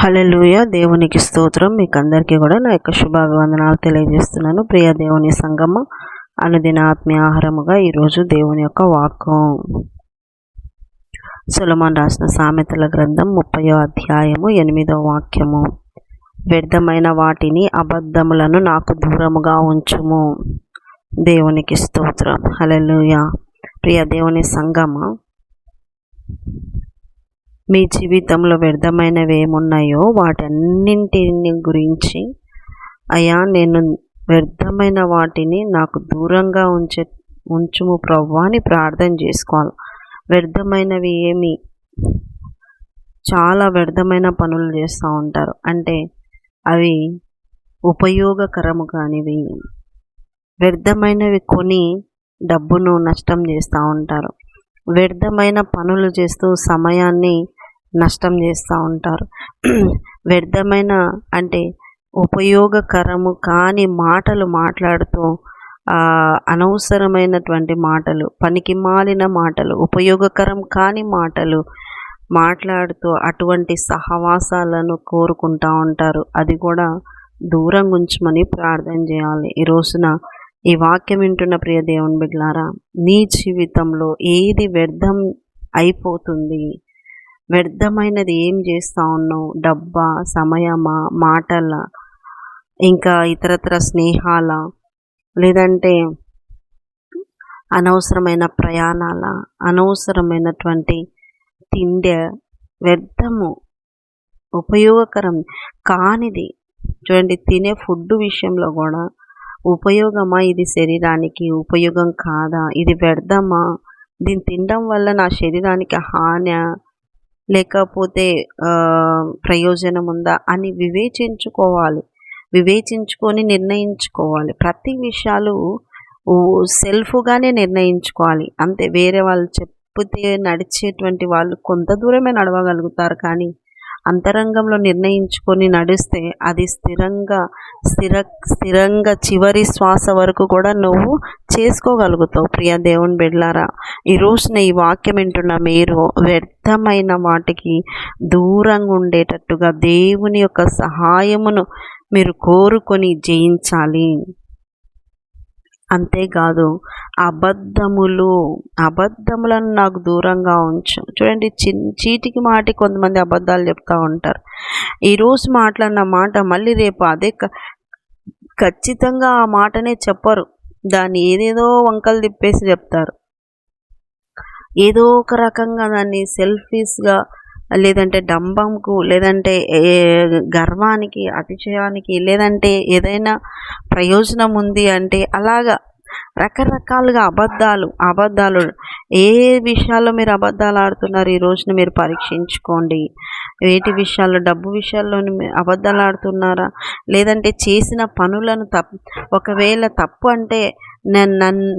Hallelujah దేవునికి స్తోత్రం. మీకు అందరికీ కూడా నా యొక్క శుభాభివందనాలు తెలియజేస్తున్నాను. ప్రియ దేవుని సంగమ అనుదిన ఆత్మీయ ఆహారముగా ఈరోజు దేవుని యొక్క వాక్యం సులమాన్ రాసిన సామెతల గ్రంథం ముప్పయో అధ్యాయము ఎనిమిదో వాక్యము. వ్యర్థమైన వాటిని అబద్ధములను నాకు దూరముగా ఉంచుము. దేవునికి స్తోత్రం. హలెలుయ ప్రియ దేవుని సంగమ మీ జీవితంలో వ్యర్థమైనవి ఏమున్నాయో వాటన్నింటిని గురించి అయ్యా నేను వ్యర్థమైన వాటిని నాకు దూరంగా ఉంచే ఉంచుము ప్రవ్వా అని ప్రార్థన చేసుకోవాలి. వ్యర్థమైనవి ఏమి? చాలా వ్యర్థమైన పనులు చేస్తూ ఉంటారు. అంటే అవి ఉపయోగకరము కానివి. వ్యర్థమైనవి కొని డబ్బును నష్టం చేస్తూ ఉంటారు. వ్యర్థమైన పనులు చేస్తూ సమయాన్ని నష్టం చేస్తూ ఉంటారు. వ్యర్థమైన అంటే ఉపయోగకరము కాని మాటలు మాట్లాడుతూ అనవసరమైనటువంటి మాటలు పనికి మాలిన మాటలు ఉపయోగకరం కాని మాటలు మాట్లాడుతూ అటువంటి సహవాసాలను కోరుకుంటూ ఉంటారు. అది కూడా దూరం ఉంచమని ప్రార్థన చేయాలి. ఈ రోజున ఈ వాక్యం వింటున్న ప్రియ దేవుని బిడ్లారా నీ జీవితంలో ఏది వ్యర్థం అయిపోతుంది? వ్యర్థమైనది ఏం చేస్తూ ఉన్నావు? డబ్బా సమయమా? మాటల? ఇంకా ఇతరతర స్నేహాల? లేదంటే అనవసరమైన ప్రయాణాల? అనవసరమైనటువంటి తిండి వ్యర్థము ఉపయోగకరం కానిది. చూడండి తినే ఫుడ్ విషయంలో కూడా ఉపయోగమా? ఇది శరీరానికి ఉపయోగం కాదా? ఇది వ్యర్థమా? దీన్ని తినడం వల్ల నా శరీరానికి హాని లేకపోతే ప్రయోజనం ఉందా అని వివేచించుకోవాలి. వివేచించుకొని నిర్ణయించుకోవాలి. ప్రతి విషయాలు సెల్ఫ్గానే నిర్ణయించుకోవాలి. అంతే వేరే వాళ్ళు చెప్తే నడిచేటువంటి వాళ్ళు కొంత దూరమే నడవగలుగుతారు కానీ అంతరంగంలో నిర్ణయించుకొని నడిస్తే అది స్థిరంగా స్థిర స్థిరంగా చివరి శ్వాస వరకు కూడా నువ్వు చేసుకోగలుగుతావు ప్రియ దేవుని బిడ్లారా. ఈ రోజున ఈ వాక్యం వింటున్న మీరు వ్యర్థమైన వాటికి దూరంగా ఉండేటట్టుగా దేవుని యొక్క సహాయమును మీరు కోరుకొని జయించాలి. అంతేకాదు అబద్ధములు అబద్ధములను నాకు దూరంగా ఉంచు. చూడండి చి చీటికి మాటి కొంతమంది అబద్ధాలు చెప్తూ ఉంటారు. ఈరోజు మాట్లాడిన మాట మళ్ళీ రేపు అదే ఖచ్చితంగా ఆ మాటనే చెప్పరు. దాన్ని ఏదేదో వంకలు తిప్పేసి చెప్తారు. ఏదో ఒక రకంగా దాన్ని సెల్ఫీస్గా లేదంటే డంబంకు లేదంటే గర్వానికి అతిశయానికి లేదంటే ఏదైనా ప్రయోజనం ఉంది అంటే అలాగా రకరకాలుగా అబద్ధాలు అబద్ధాలు. ఏ విషయాల్లో మీరు అబద్ధాలు ఆడుతున్నారు ఈ రోజున మీరు పరీక్షించుకోండి. వేటి విషయాల్లో డబ్బు విషయాల్లో అబద్ధాలు ఆడుతున్నారా? లేదంటే చేసిన పనులను తప్పు ఒకవేళ తప్పు అంటే నేను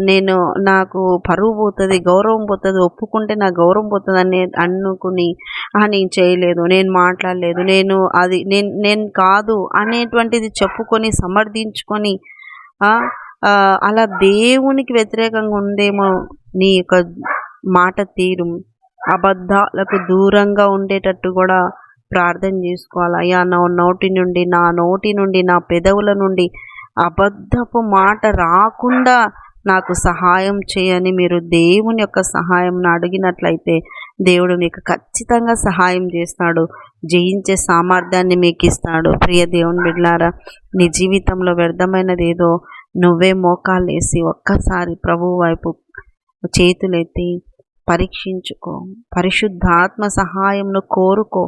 నేను నాకు పరువు పోతుంది గౌరవం పోతుంది ఒప్పుకుంటే నా గౌరవం పోతుంది అని అనుకుని నేను చేయలేదు నేను మాట్లాడలేదు నేను అది నేను నేను కాదు అనేటువంటిది చెప్పుకొని సమర్థించుకొని అలా దేవునికి వ్యతిరేకంగా ఉందేమో నీ యొక్క మాట తీరు. అబద్ధాలకు దూరంగా ఉండేటట్టు కూడా ప్రార్థన చేసుకోవాలి. అయ్యా నా నోటి నుండి నా నోటి నుండి నా పెదవుల నుండి అబద్ధపు మాట రాకుండా నాకు సహాయం చేయని మీరు దేవుని యొక్క సహాయం అడిగినట్లయితే దేవుడు మీకు ఖచ్చితంగా సహాయం చేస్తాడు జయించే సామర్థ్యాన్ని మీకు ఇస్తాడు. ప్రియ దేవుని బిడ్లారా నీ జీవితంలో వ్యర్థమైనది ఏదో నువ్వే మోకాలేసి ఒక్కసారి ప్రభువు వైపు చేతులెత్తి పరీక్షించుకో పరిశుద్ధాత్మ సహాయంను కోరుకో.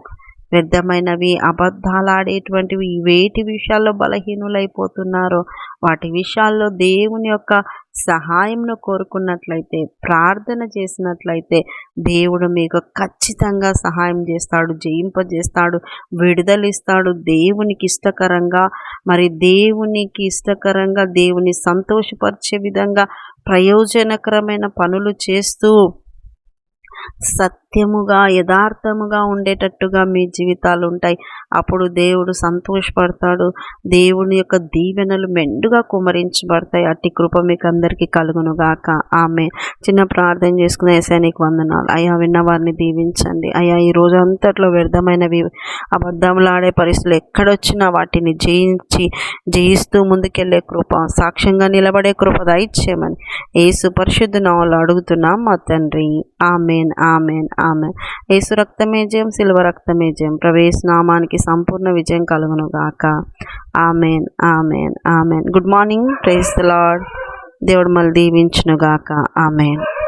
వ్యర్థమైనవి అబద్ధాలాడేటువంటివి వేటి విషయాల్లో బలహీనులైపోతున్నారో వాటి విషయాల్లో దేవుని యొక్క సహాయంను కోరుకున్నట్లయితే ప్రార్థన చేసినట్లయితే దేవుడు మీకు ఖచ్చితంగా సహాయం చేస్తాడు జయింపజేస్తాడు విడుదలిస్తాడు. దేవునికి ఇష్టకరంగా మరి దేవునికి ఇష్టకరంగా దేవుని సంతోషపరిచే విధంగా ప్రయోజనకరమైన పనులు చేస్తూ సత్యముగా యథార్థముగా ఉండేటట్టుగా మీ జీవితాలు ఉంటాయి అప్పుడు దేవుడు సంతోషపడతాడు. దేవుని యొక్క దీవెనలు మెండుగా కుమరించబడతాయి. అట్టి కృప మీకు అందరికీ కలుగును గాక ఆమె చిన్న ప్రార్థన చేసుకునే నీకు వందనాలు. అయ్యా విన్న వారిని దీవించండి. అయ్యా ఈ రోజు అంతట్లో వ్యర్థమైనవి అబద్ధములాడే పరిస్థితులు ఎక్కడొచ్చినా వాటిని జయించి జయిస్తూ ముందుకెళ్ళే కృప సాక్ష్యంగా నిలబడే కృప దయచేయమని ఏసు పరిశుద్ధ నావలు అడుగుతున్నాం మా తండ్రి. ఆమెన్. Amen amen. యేసు రక్తమే జయం శిల్వ రక్తమే జయం. ప్రవేశ నామానికి సంపూర్ణ విజయం కలుగును గాక. Amen amen amen. Good morning. Praise the lord. దేవుడు మళ్ళీ దీవించునుగాక ఆమెన్.